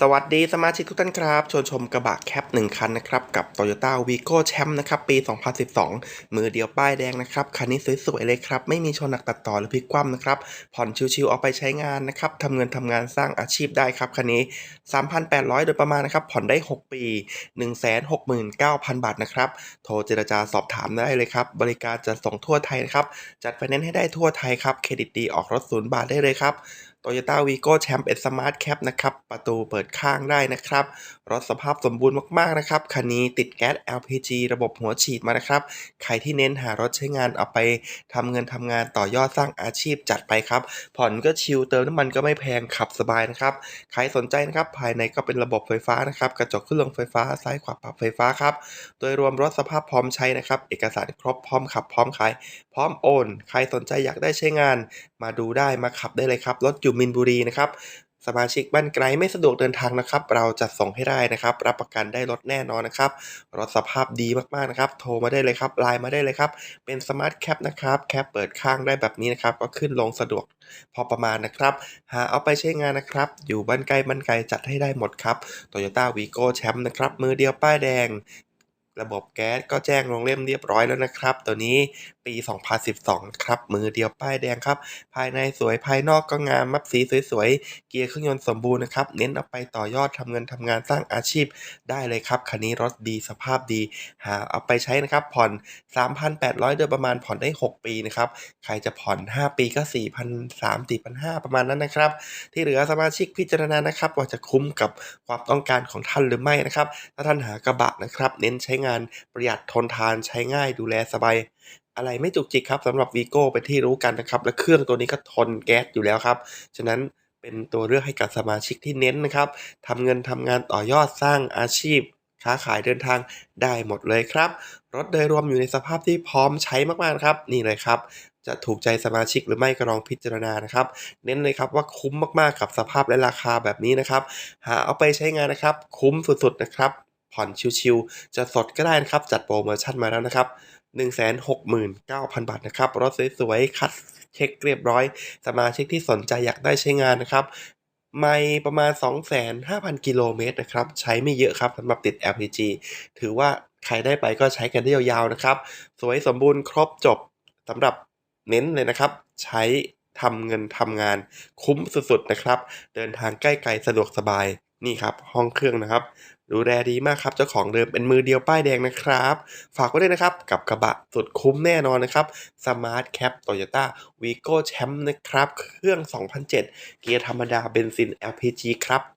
สวัสดีสมาชิกทุกท่านครับชวนชมกระบะแคป 1 คันนะครับ กับ Toyota Vigo Champ นะครับ ปี 2012 มือเดียวป้ายแดงนะครับ คันนี้สวยๆเลยครับ ไม่มีชนหนักตัดต่อหรือพลิกคว่ำนะครับ ผ่อนชิวๆเอาไปใช้งานนะครับทำเงินทำงานสร้างอาชีพได้ครับ คันนี้ 3,800 โดยประมาณนะครับ ผ่อนได้ 6 ปี 169,000 บาทนะครับ โทรเจรจาสอบถามได้เลยครับ บริการจะส่งทั่วไทยนะครับจัดไฟแนนซ์ให้ได้ทั่วไทยครับเครดิตดีออกรถศูนย์บาทได้เลยครับ Toyota Vigo Champ เป็นสมาร์ทแคปนะครับ ประตูเปิดข้างได้นะครับ รถสภาพสมบูรณ์มากๆนะครับ คันนี้ติดแก๊ส LPG ระบบหัวฉีดมานะครับ ใครที่เน้นหารถใช้งานเอาไปทำเงินทำงานต่อยอดสร้างอาชีพจัดไปครับ ผ่อนก็ชิลเติมน้ำมันก็ไม่แพงขับสบายนะครับ ใครสนใจนะครับ ภายในก็เป็นระบบไฟฟ้านะครับ กระจกเครื่องไฟฟ้าซ้ายขวาปรับไฟฟ้าครับ โดยรวมรถสภาพพร้อมใช้นะครับ เอกสารครบพร้อมขับพร้อมขายพร้อมโอน ใครสนใจอยากได้ใช้งาน มาดูได้มาขับได้เลยครับ รถอยู่มินบุรีนะครับสมาชิกบ้านไกลไม่สะดวกเดินทางนะครับ เราจัดส่งให้ได้นะครับ รับประกันได้รถแน่นอนนะครับ รถสภาพดีมากๆนะครับ โทรมาได้เลยครับไลน์มาได้เลยครับ เป็นสมาร์ทแคปนะครับ แคปเปิดข้างได้แบบนี้นะครับ ก็ขึ้นลงสะดวกพอประมาณนะครับ หาเอาไปใช้งานนะครับ อยู่บ้านไกลบ้านไกลจัดให้ได้หมดครับ Toyota Vigo Champ นะครับ มือเดียวป้ายแดง ระบบแก๊สก็แจ้งลงเล่มเรียบร้อยแล้วนะครับ ตัวนี้ ปี 2012 ครับ มือเดียวป้ายแดงครับ ภายในสวยภายนอกก็งามมับสีสวยๆ เกียร์เครื่องยนต์สมบูรณ์นะครับ เน้นเอาไปต่อยอดทำเงินทำงานสร้างอาชีพได้เลยครับ คันนี้รถดีสภาพดี หาเอาไปใช้นะครับ ผ่อน 3,800 โดยประมาณผ่อนได้ 6 ปีนะครับ ใครจะผ่อน 5 ปีก็ 4,300 4,500 ประมาณนั้นนะครับ ที่เหลือสมาชิกพิจารณานะครับ ว่าจะคุ้มกับความต้องการของท่านหรือไม่นะครับ ถ้าท่านหากระบะนะครับ เน้นใช้งานประหยัดทนทานใช้ง่ายดูแลสบาย อะไรไม่จุกจิกครับสำหรับ Vigo เป็นที่รู้กันนะครับ และเครื่องตัวนี้ก็ทนแก๊สอยู่แล้วครับ ฉะนั้นเป็นตัวเลือกให้กับสมาชิกที่เน้นนะครับทำเงินทำงานต่อยอดสร้างอาชีพ ค้าขายเดินทางได้หมดเลยครับ รถโดยรวมอยู่ในสภาพที่พร้อมใช้มากๆนะครับ นี่เลยครับ จะถูกใจสมาชิกหรือไม่ก็ลองพิจารณานะครับ เน้นเลยครับว่าคุ้มมากๆกับสภาพและราคาแบบนี้นะครับ หาเอาไปใช้งานนะครับ คุ้มสุดๆนะครับ ผ่อนชิวๆจะสดก็ได้นะครับ จัดโปรโมชั่นมาแล้วนะครับ 169,000 บาทนะครับ รถสวยๆ คัดเช็คเรียบร้อย สมาชิกที่สนใจอยากได้ใช้งานนะครับ ไม่ประมาณ 2,500 กิโลเมตรนะครับ ใช้ไม่เยอะครับสำหรับติด LPG ถือว่าใครได้ไปก็ใช้กันได้ยาวๆนะครับ สวยสมบูรณ์ครบจบสำหรับเน้นเลยนะครับ ใช้ทำเงินทำงานคุ้มสุดๆนะครับ เดินทางใกล้ไกลสะดวกสบาย นี่ครับห้องเครื่องนะครับ ดูแลดีมากครับเจ้าของเดิมเป็นมือเดียวป้ายแดงนะครับ ฝากไว้ด้วยนะครับ กับกระบะสุดคุ้มแน่นอนนะครับ Smart Cap Toyota Vigo Champ นะครับ เครื่อง 2007 เกียร์ธรรมดาเบนซิน LPG ครับ